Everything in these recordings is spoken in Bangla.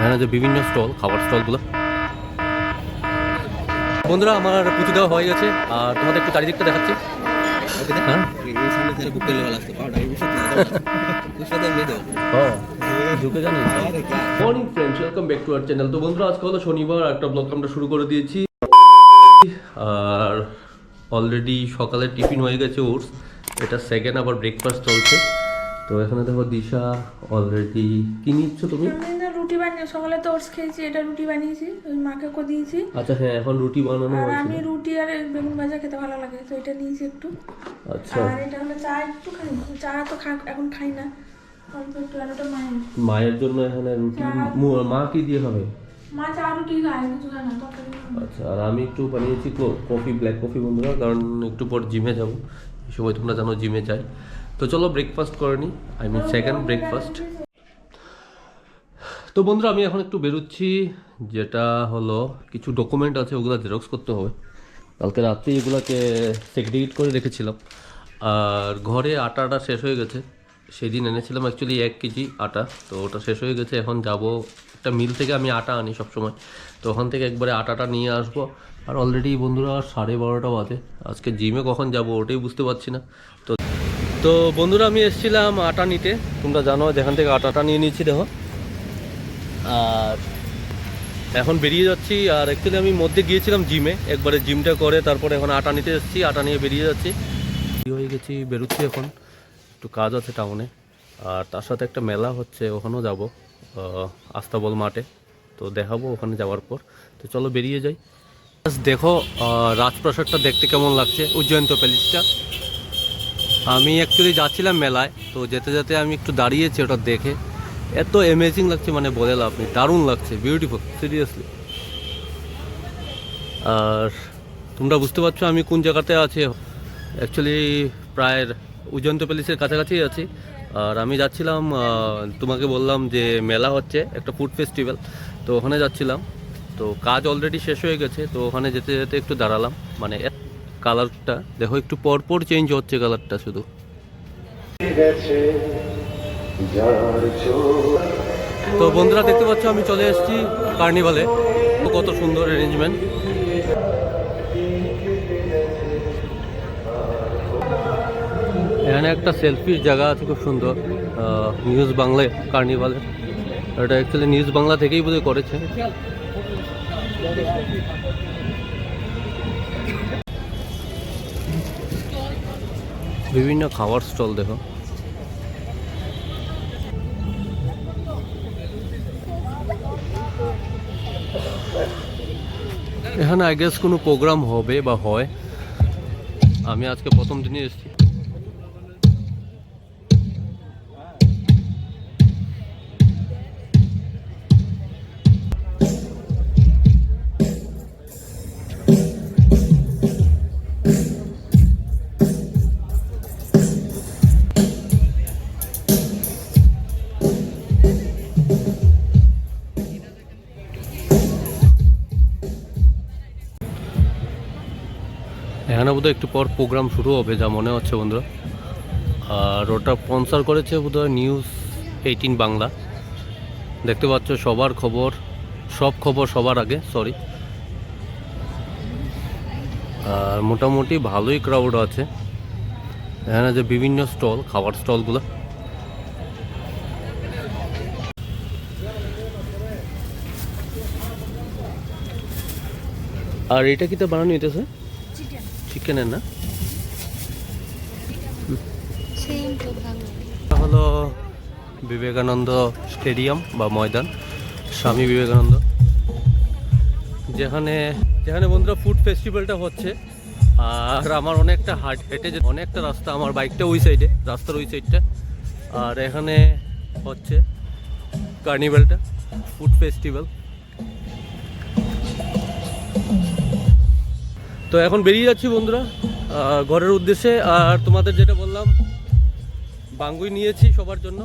এখানে যে বিভিন্ন স্টল, খাবার স্টলগুলো। বন্ধুরা, আমার পুজো দেওয়া হয়ে গেছে। আর তোমাদের একটু চারিদিকটা দেখাচ্ছি। হ্যাঁ? ঢুকে জানি শনিবার। একটা ব্লগ শুরু করে দিয়েছি। আর অলরেডি সকালে টিফিন হয়ে গেছে ওটস। এটা সেকেন্ড আবার ব্রেকফাস্ট চলছে। তো এখানে দেখো দিশা অলরেডি কি নিচ্ছ তুমি? রুটি বানিয়ে সকালে তো ওটস খেয়েছি এটা রুটি বানিয়েছি ওই মাকে কো দিয়েছি। আচ্ছা হ্যাঁ এখন রুটি বানানো আর আমি রুটি আর বেগুন ভাজা খেতে ভালো লাগে তো এটা নিয়েছি একটু। আচ্ছা। আর এটা হলো চা একটু খাই চা তো এখন খাই না অল্প একটু আর ওটা মায়ের। মায়ের জন্য এখানে রুটি মা কি দিয়ে হবে মা চা রুটি খায় কিছু না তরকারি খায় না। আচ্ছা আর আমি একটু বানিয়েছি কফি ব্ল্যাক কফি বন্ধুরা কারণ একটু পর জিমে যাব। এই সময় তোমরা জানো জিমে যাই। তো চলো ব্রেকফাস্ট করে নিই আই মিন সেকেন্ড ব্রেকফাস্ট তো বন্ধুরা, আমি এখন একটু বেরোচ্ছি। যেটা হলো, কিছু ডকুমেন্ট আছে, ওগুলো জেরক্স করতে হবে। কালকে রাত্রে এগুলোকে সেগ্রিগেট করে রেখেছিলাম। আর ঘরে আটাটা শেষ হয়ে গেছে। সেদিন এনেছিলাম অ্যাকচুয়ালি এক কেজি আটা। তো ওটা শেষ হয়ে গেছে, এখন যাব। একটা মিল থেকে আমি আটা আনি সবসময়। তো ওখান থেকে একবারে আটাটা নিয়ে আসব। আর অলরেডি বন্ধুরা সাড়ে বারোটা বাজে। আজকে জিমে কখন যাব ওটাই বুঝতে পারছি না। তো তো বন্ধুরা, আমি এসেছিলাম আটা নিতে। তোমরা জানো, যেখান থেকে আটাটা নিয়ে নিয়েছি, দেখো। আর এখন বেরিয়ে যাচ্ছি, আর অ্যাকচুয়ালি আমি মধ্যে গিয়েছিলাম জিমে একবারে জিমটা করে তারপরে এখন আটা নিতে এসেছি, আটা নিয়ে বেরিয়ে যাচ্ছি। হয়ে গেছি, বেরোচ্ছি এখন, একটু কাজ আছে টাউনে আর তার সাথে একটা মেলা হচ্ছে, ওখানেও যাব আস্তাবল মাঠে, তো দেখাবো ওখানে যাওয়ার পর। তো চলো বেরিয়ে যাই। দেখো রাজপ্রাসাদটা দেখতে কেমন লাগছে, উজ্জয়ন্ত প্যালেসটা আমি অ্যাকচুয়ালি যাচ্ছিলাম মেলায়, তো যেতে যেতে আমি একটু দাঁড়িয়েছি ওটা দেখে। এত অ্যামেজিং লাগছে মানে বলে লাভ নেই, দারুণ লাগছে বিউটিফুল সিরিয়াসলি আর তোমরা বুঝতে পারছ আমি কোন জায়গাতে আছি? অ্যাকচুয়ালি প্রায় উজন্ত প্যালেসের কাছাকাছি আছি। আর আমি যাচ্ছিলাম তোমাকে বললাম যে মেলা হচ্ছে, একটা ফুড ফেস্টিভ্যাল তো ওখানে যাচ্ছিলাম। তো কাজ অলরেডি শেষ হয়ে গেছে, তো ওখানে যেতে যেতে একটু দাঁড়ালাম। মানে কালারটা দেখো একটু পর পর চেঞ্জ হচ্ছে কালারটা শুধু। তো বন্ধুরা, দেখতে পাচ্ছ, আমি চলে এসেছি কার্নিভালে। কত সুন্দর অ্যারেঞ্জমেন্ট এখানে একটা সেলফির জায়গা আছে, খুব সুন্দর। নিউজ বাংলায় কার্নিভালের এটা অ্যাকচুয়ালি নিউজ বাংলা থেকেই বোধহয় করেছে। বিভিন্ন খাবার স্টল, দেখো। এখানে আই গেস কোনো প্রোগ্রাম হবে বা হয়। আমি আজকে প্রথম দিনই এসেছি। বোধহয় একটু পর প্রোগ্রাম শুরু হবে, যা মনে হচ্ছে বন্ধুরা। আর ওটা স্পন্সার করেছে বোধহয় নিউজ এইটিন বাংলা। দেখতে পাচ্ছ সবার খবর, সব খবর সবার আগে সরি আর মোটামুটি ভালোই ক্রাউড আছে। এখানে যে বিভিন্ন স্টল খাবার স্টলগুলো আর এটা কি তো বানানো হইতেছে? চিকেনের না? হলো বিবেকানন্দ স্টেডিয়াম বা ময়দান স্বামী বিবেকানন্দ। যেখানে যেখানে বন্ধুরা ফুড ফেস্টিভ্যালটা হচ্ছে আর আমার অনেকটা হাট হেঁটে যে অনেকটা রাস্তা আমার বাইকটা ওই সাইডে রাস্তার ওই সাইডটা। আর এখানে হচ্ছে কার্নিভ্যালটা ফুড ফেস্টিভ্যাল। তো এখন বেরিয়ে যাচ্ছি বন্ধুরা। ঘরের উদ্দেশ্যে আর তোমাদের যেটা বললাম বাঙ্গুই নিয়েছি সবার জন্য।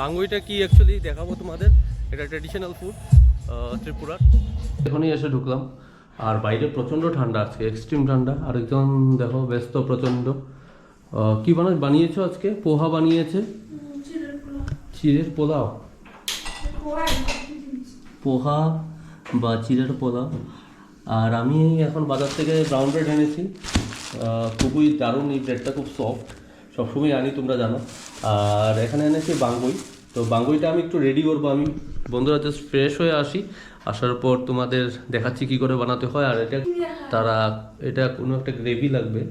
বাঙ্গুইটা কি অ্যাকচুয়ালি দেখাবো তোমাদের? এটা ট্রেডিশনাল ফুড ত্রিপুরার। এখনই এসে ঢুকলাম। আর বাইরে প্রচণ্ড ঠান্ডা আজকে এক্সট্রিম ঠান্ডা। আর আরেকজন দেখো ব্যস্ত প্রচণ্ড। কি বানা বানিয়েছো আজকে? পোহা বানিয়েছে? চিড়ের পোলাও। পোহা পোহা বা চিড়ের পোলাও। আর আমি এখন বাজার থেকে ব্রাউন ব্রেড এনেছি। খুবই দারুণ এই ব্রেডটা খুব সফট সবসময় আনি, তোমরা জানো। আর এখানে এনেছি বাঙ্গুই। তো বাঙ্গুইটা আমি একটু রেডি করব। আমি, বন্ধুরা জাস্ট ফ্রেশ হয়ে আসি। আসার পর তোমাদের দেখাচ্ছি কি করে বানাতে হয়। আর এটা, তারা, এটা কোনো একটা গ্রেভি লাগবে।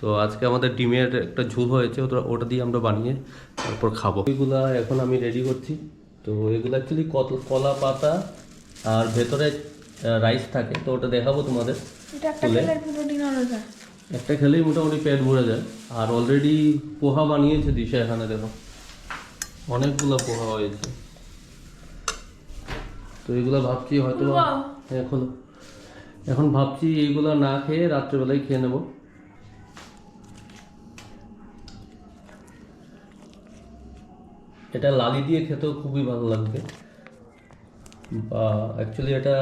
তো আজকে আমাদের ডিমের একটা ঝোল হয়েছে। ওটা ওটা দিয়ে আমরা বানিয়ে তারপর খাব। এগুলা এখন আমি রেডি করছি। তো এগুলো অ্যাকচুয়ালি কলা পাতা, আর ভেতরে রাইস থাকে তো ওটা দেখাবো তোমাদের একটা খেলেই মোটামুটি পেট ভরে যায়। আর অলরেডি পোহা বানিয়েছে দিশা এখানে দেখো। অনেকগুলো পোহা হয়েছে। তো এগুলো ভাবছি হয়তো Wow. হ্যাঁ এখন ভাবছি এইগুলো না খেয়ে রাত্রেবেলায় খেয়ে নেব। এটা লালি দিয়ে খেতেও খুবই ভালো লাগবে। বা অ্যাকচুয়ালি এটা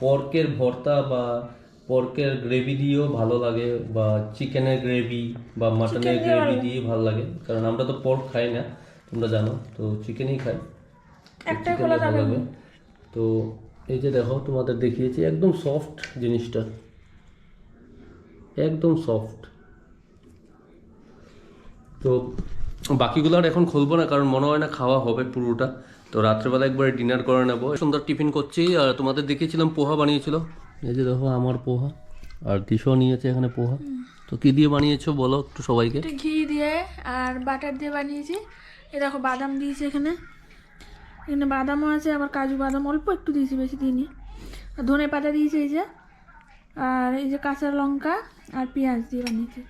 পর্কের ভর্তা বা পর্কের গ্রেভি দিয়েও ভালো লাগে বা চিকেনের গ্রেভি বা মাটনের গ্রেভি দিয়ে ভালো লাগে। কারণ আমরা তো পর্ক খাই না তোমরা জানো তো চিকেনই খাই। ভালো যাবে। লাগে। তো এই যে দেখো তোমাদের দেখিয়েছি একদম সফট জিনিসটা। একদম সফট তো বাকিগুলো আর এখন খুলবো না, কারণ মনে হয় না খাওয়া হবে পুরোটা। তো রাত্রেবেলা একবার ডিনার করে নেব। সুন্দর টিফিন করছি, আর তোমাদের দেখিয়েছিলাম পোহা বানিয়েছিল। এই যে দেখো আমার পোহা, আর দিশো নিয়েছে এখানে পোহা। তো কি দিয়ে বানিয়েছো বলো একটু সবাইকে? ঘি দিয়ে আর বাটার দিয়ে বানিয়েছি। এ দেখো বাদাম দিয়েছি এখানে। এখানে বাদামও আছে, আবার কাজু বাদাম অল্প একটু দিয়েছি, বেশি দিইনি। আর ধনে পাতা দিয়েছি এই যে। আর এই যে কাঁচা লঙ্কা আর পেঁয়াজ দিয়ে বানিয়েছি।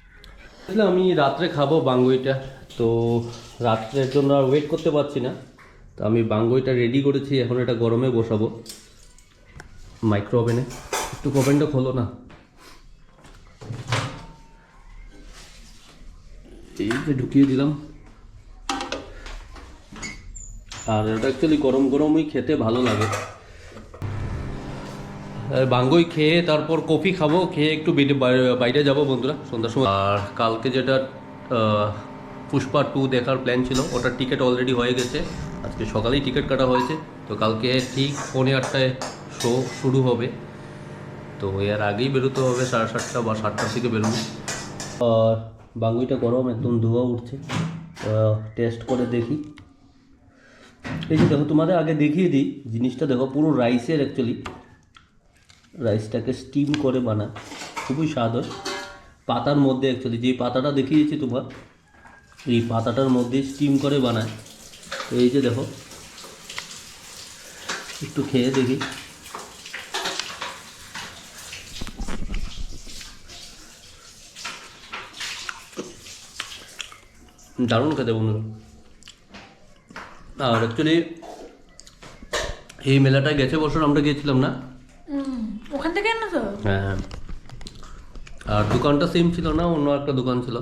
আমি রাত্রে খাব বাঙ্গুইটা, তো রাত্রের জন্য আর ওয়েট করতে পারছি না। তো আমি বাঙ্গুইটা রেডি করেছি, এখন এটা গরমে বসাবো। মাইক্রো ওভেনে একটু ওভেনটা খোলো না। এই যে ঢুকিয়ে দিলাম। আর এটা অ্যাকচুয়ালি গরম গরমই খেতে ভালো লাগে। বাঙ্গই খেয়ে তারপর কফি খাব, খেয়ে একটু বাইরে যাব বন্ধুরা, সন্ধ্যার সময়। আর কালকে যেটা পুষ্পা টু দেখার প্ল্যান ছিল ওটার টিকিট অলরেডি হয়ে গেছে। আজকে সকালেই টিকিট কাটা হয়েছে। তো কালকে ঠিক পৌনে আটটায় শো শুরু হবে। তো এর আগেই বেরোতে হবে, সাড়ে সাতটা বা সাতটার থেকে বেরোবো। আর বাঙ্গুইটা গরম, একদম ধোয়া উঠছে। টেস্ট করে দেখি। এই যে দেখো, তোমাদের আগে দেখিয়ে দিই, জিনিসটা দেখো, পুরো রাইসের অ্যাকচুয়ালি রাইসটাকে স্টিম করে বানায়। খুবই স্বাদ হয় পাতার মধ্যে অ্যাকচুয়ালি যে পাতাটা দেখিয়েছি তোমার, এই পাতাটার মধ্যে স্টিম করে বানায়। তো এই যে দেখো, একটু খেয়ে দেখি। দারুণ খেতে বন্ধুরা। আর অ্যাকচুয়ালি এই মেলাটায় গেছে বছর আমরা গিয়েছিলাম না ওখান থেকে এনে তো হ্যাঁ আর দোকানটা সেম ছিল না, অন্য একটা দোকান ছিল।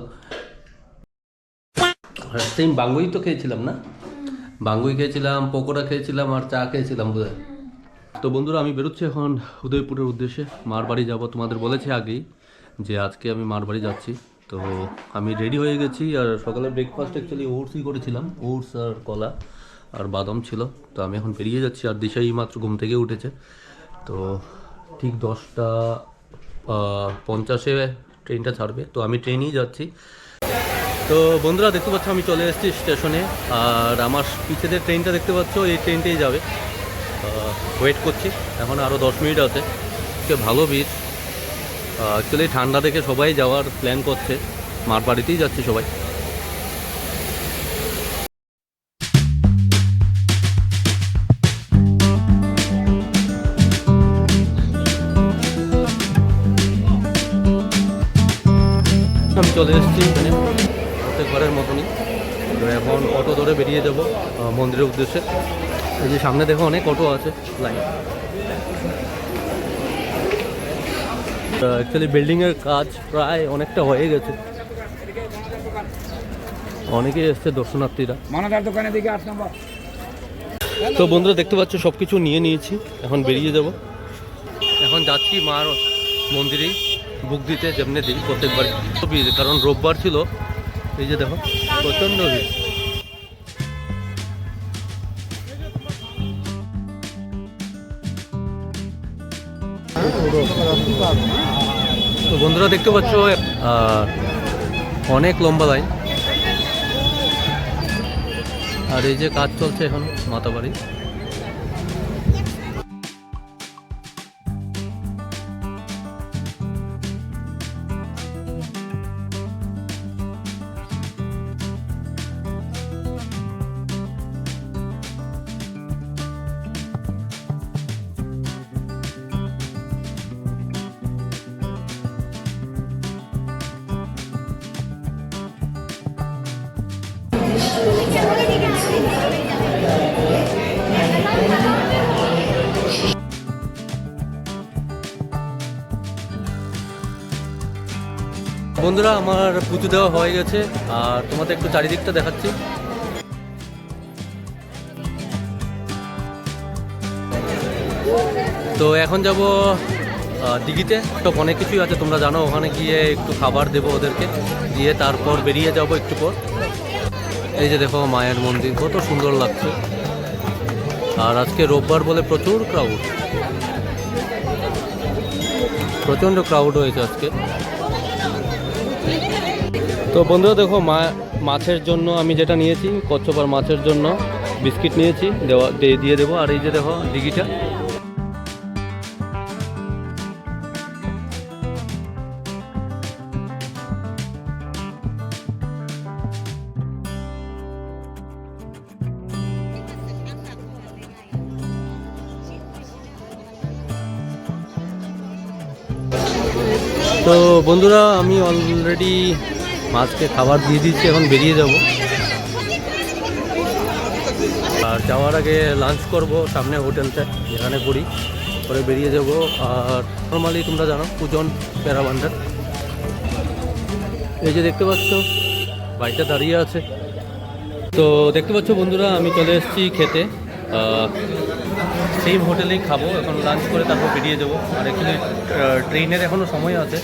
সেম বাঙ্গুই তো খেয়েছিলাম না? বাঙ্গুই খেয়েছিলাম, পকোড়া খেয়েছিলাম আর চা খেয়েছিলাম বোধহয়। তো বন্ধুরা, আমি বেরোচ্ছি এখন উদয়পুরের উদ্দেশ্যে। মার বাড়ি যাব, তোমাদের বলেছে আগেই যে আজকে আমি মার বাড়ি যাচ্ছি। তো আমি রেডি হয়ে গেছি আর সকালে ব্রেকফাস্ট অ্যাকচুয়ালি ওটসই করেছিলাম, ওটস আর কলা আর বাদাম ছিল। তো আমি এখন বেরিয়ে যাচ্ছি আর দিশাই মাত্র ঘুম থেকে উঠেছে। তো ঠিক দশটা পঞ্চাশে ট্রেনটা ছাড়বে। তো আমি ট্রেনেই যাচ্ছি। তো বন্ধুরা, দেখতে পাচ্ছ, আমি চলে এসেছি স্টেশনে। আর আমার পিছেদের ট্রেনটা দেখতে পাচ্ছ, এই ট্রেনটাই যাবে। ওয়েট করছি। এখন আরও দশ মিনিট আছে। ভালো বীজ অ্যাকচুয়ালি ঠান্ডা দেখে সবাই যাওয়ার প্ল্যান করছে। মার বাড়িতেই যাচ্ছে সবাই। চলে এসেছি এখানে প্রত্যেক ঘরের মতনই। তো এখন অটো ধরে বেরিয়ে যাব মন্দিরের উদ্দেশ্যে। এই যে সামনে দেখো অনেক অটো আছে লাইন। অ্যাকচুয়ালি বিল্ডিংয়ের কাজ প্রায় অনেকটা হয়ে গেছে। অনেকেই এসছে দর্শনার্থীরা। মানাদার দোকানে দিকে আট নম্বর। তো বন্ধুরা দেখতে পাচ্ছ সব কিছু নিয়ে নিয়েছি। এখন বেরিয়ে যাব। এখন যাচ্ছি মার মন্দিরেই। বুক দিতে যেমনি দিই প্রত্যেকবার। ভিড় কারণ রোববার ছিল, এই যে দেখো, প্রচণ্ড ভিড়। তো বন্ধুরা দেখতে পাচ্ছ অনেক লম্বা লাইন। আর এই যে কাজ চলছে এখন, মাতাবাড়ি। বন্ধুরা, আমার পুজো দেওয়া হয়ে গেছে, আর তোমাদের একটু চারিদিকটা দেখাচ্ছি। তো এখন যাব দিঘিতে। তো অনেক কিছুই আছে, তোমরা জানো, ওখানে গিয়ে একটু খাবার দেবো ওদেরকে। দিয়ে তারপর বেরিয়ে যাব একটু পর। এই যে দেখো, মায়ের মন্দির, কত সুন্দর লাগছে। আর আজকে রোববার বলে প্রচুর ক্রাউড প্রচণ্ড ক্রাউড হয়েছে আজকে। তো বন্ধুরা দেখো, মা, মাছের জন্য আমি যেটা নিয়েছি কচ্ছপ আর মাছের জন্য বিস্কিট নিয়েছি, দেওয়া দিয়ে দেবো। আর এই যে দেখো দিঘিটা তো বন্ধুরা, আমি অলরেডি মাছকে খাবার দিয়ে দিচ্ছি, এখন বেরিয়ে যাব। আর যাওয়ার আগে লাঞ্চ করব সামনে হোটেলটা, যেখানে করি পরে বেরিয়ে যাব, আর নর্মালি তোমরা জানো পূজন প্যারা ভান্ডার এই যে দেখতে পাচ্ছ বাইকটা দাঁড়িয়ে আছে। তো দেখতে পাচ্ছ বন্ধুরা, আমি চলে এসেছি খেতে। সেম হোটেলেই খাব, এখন লাঞ্চ করে তারপর বেরিয়ে যাব। আর অ্যাকচুয়ালি ট্রেনের এখনও সময় আছে।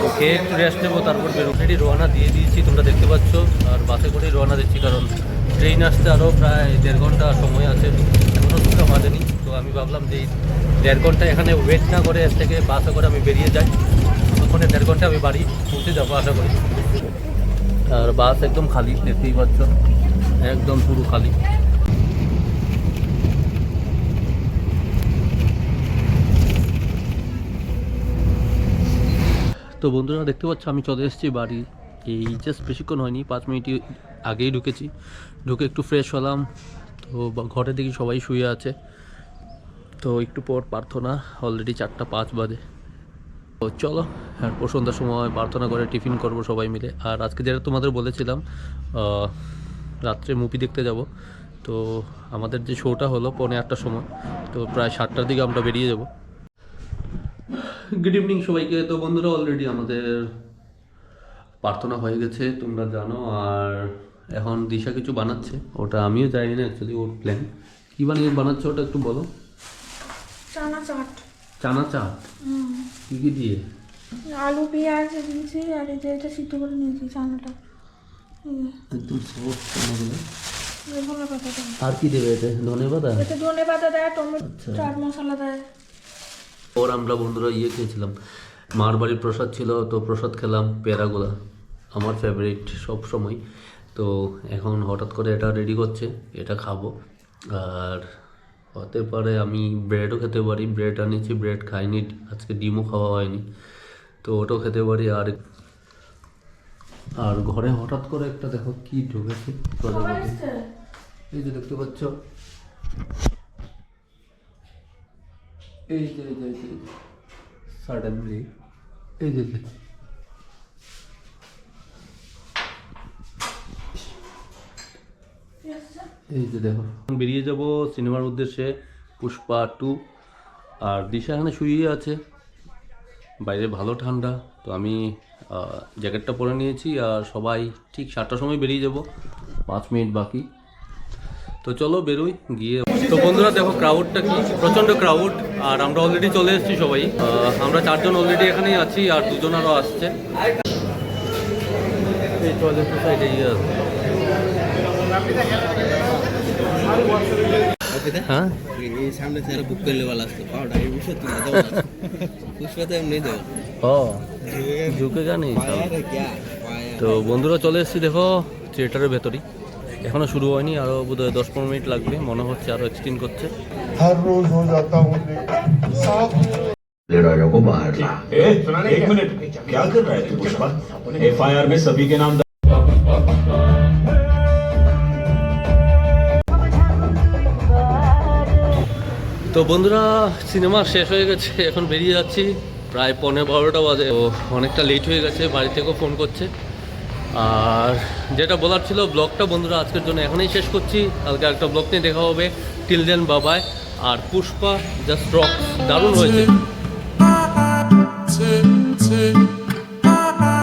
তো খেয়ে একটু রেস্ট নেব, তারপর অলরেডি রোয়ানা দিয়ে দিয়েছি, তোমরা দেখতে পাচ্ছ। আর বাসে করেই রোয়ানা দিচ্ছি, কারণ ট্রেন আসতে আরও প্রায় দেড় ঘণ্টা সময় আছে। এখনও দুটো বাজেনি, তো আমি ভাবলাম যে দেড় ঘণ্টা এখানে ওয়েট না করে এর থেকে বাসে করে আমি বেরিয়ে যাই। ওখানে দেড় ঘণ্টা আমি বাড়ি পৌঁছে যাব, আশা করি। আর বাস একদম খালি, দেখতেই পাচ্ছ। একদম পুরো খালি। তো বন্ধুরা দেখতে পাচ্ছ, আমি চলে এসেছি বাড়ি। এই জাস্ট বেশিক্ষণ হয়নি, পাঁচ মিনিট আগেই ঢুকেছি। ঢুকে একটু ফ্রেশ হলাম। তো ঘরে দেখি সবাই শুয়ে আছে। তো একটু পর প্রার্থনা অলরেডি চারটা পাঁচ বাজে। তো চলো, এরপর সন্ধ্যার সময় প্রার্থনা করে টিফিন করব সবাই মিলে। আর আজকে যেটা তোমাদের বলেছিলাম রাত্রে মুভি দেখতে যাব। তো আমাদের যে শোটা হলো পৌনে আটটার সময়, তো প্রায় সাতটার দিকে আমরা বেরিয়ে যাব। গুড ইভিনিং সবাইকে। তো বন্ধুরা অলরেডি আমাদের প্রার্থনা হয়ে গেছে তোমরা জানো আর এখন দিশা কিছু বানাচ্ছে। ওটা আমিও জানি না অ্যাকচুয়ালি ওর প্ল্যান কী বানিয়ে বানাচ্ছে ওটা একটু বলো। চানা চাট। চানা চাট? কী কী দিয়ে? আলু পেঁয়াজ দিয়েছি আর এই যে এটা সিদ্ধ করে নিয়েছি চানাটা। একদম সফট চানাগুলো। আর কি দেবে এটা ধনে পাতা? এতে ধনে পাতা দেয় টমেটো আচ্ছা। চাট মশলা দেয়। ওর আমরা বন্ধুরা ইয়ে খেয়েছিলাম। মার বাড়ির প্রসাদ ছিল তো প্রসাদ খেলাম পেয়ারাগুলা আমার ফেভারিট সব সময়। তো এখন হঠাৎ করে এটা রেডি করছে এটা খাব। আর হতে পারে আমি ব্রেডও খেতে পারি ব্রেড আনিয়েছি ব্রেড খাইনি আজকে ডিমও খাওয়া হয়নি তো ওটাও খেতে পারি। আর আর ঘরে হঠাৎ করে একটা দেখো কি ঢুকেছে এই যে দেখতে পাচ্ছ এই যে এই যে এই যে সাডেনলি এই যে এই যে। দেখো। বেরিয়ে যাব সিনেমার উদ্দেশ্যে পুষ্পা টু। আর দিশা এখানে শুয়ে আছে। বাইরে ভালো ঠান্ডা তো আমি জ্যাকেটটা পরে নিয়েছি আর সবাই ঠিক সাতটার সময় বেরিয়ে যাব। পাঁচ মিনিট বাকি। তো চলো বেরোই, গিয়ে তো বন্ধুরা দেখো ক্রাউডটা কি? প্রচণ্ড ক্রাউড আর আমরা অলরেডি চলে এসেছি সবাই। আমরা চারজন অলরেডি এখানেই আছি, আর দুজন আরও আসছে। বুক করলে ভালো তো ও পায়া তো বন্ধুরা চলে এসেছি, দেখো, থিয়েটারের ভেতরই। এখনো শুরু হয়নি আরও বোধহয় দশ পনেরো মিনিট লাগবে মনে হচ্ছে আরও এক্সটেন্ড করছে हर रोज हो जाता हूँ लेट साफ ले राजा को बाहर ला ए, एक मिनट क्या कर रहा है तू पुष्पा एफ में सभी के नाम তো বন্ধুরা সিনেমা শেষ হয়ে গেছে এখন বেরিয়ে যাচ্ছি প্রায় পনেরো বারোটা বাজে তো অনেকটা লেট হয়ে গেছে বাড়ি থেকেও ফোন করছে আর যেটা বলার ছিল, ব্লগটা বন্ধুরা আজকের জন্য এখনই শেষ করছি। কালকে একটা ব্লগ নিয়ে দেখা হবে। টিল দেন বাবায় আর পুষ্পা জাস্ট রক দারুণ হয়েছে।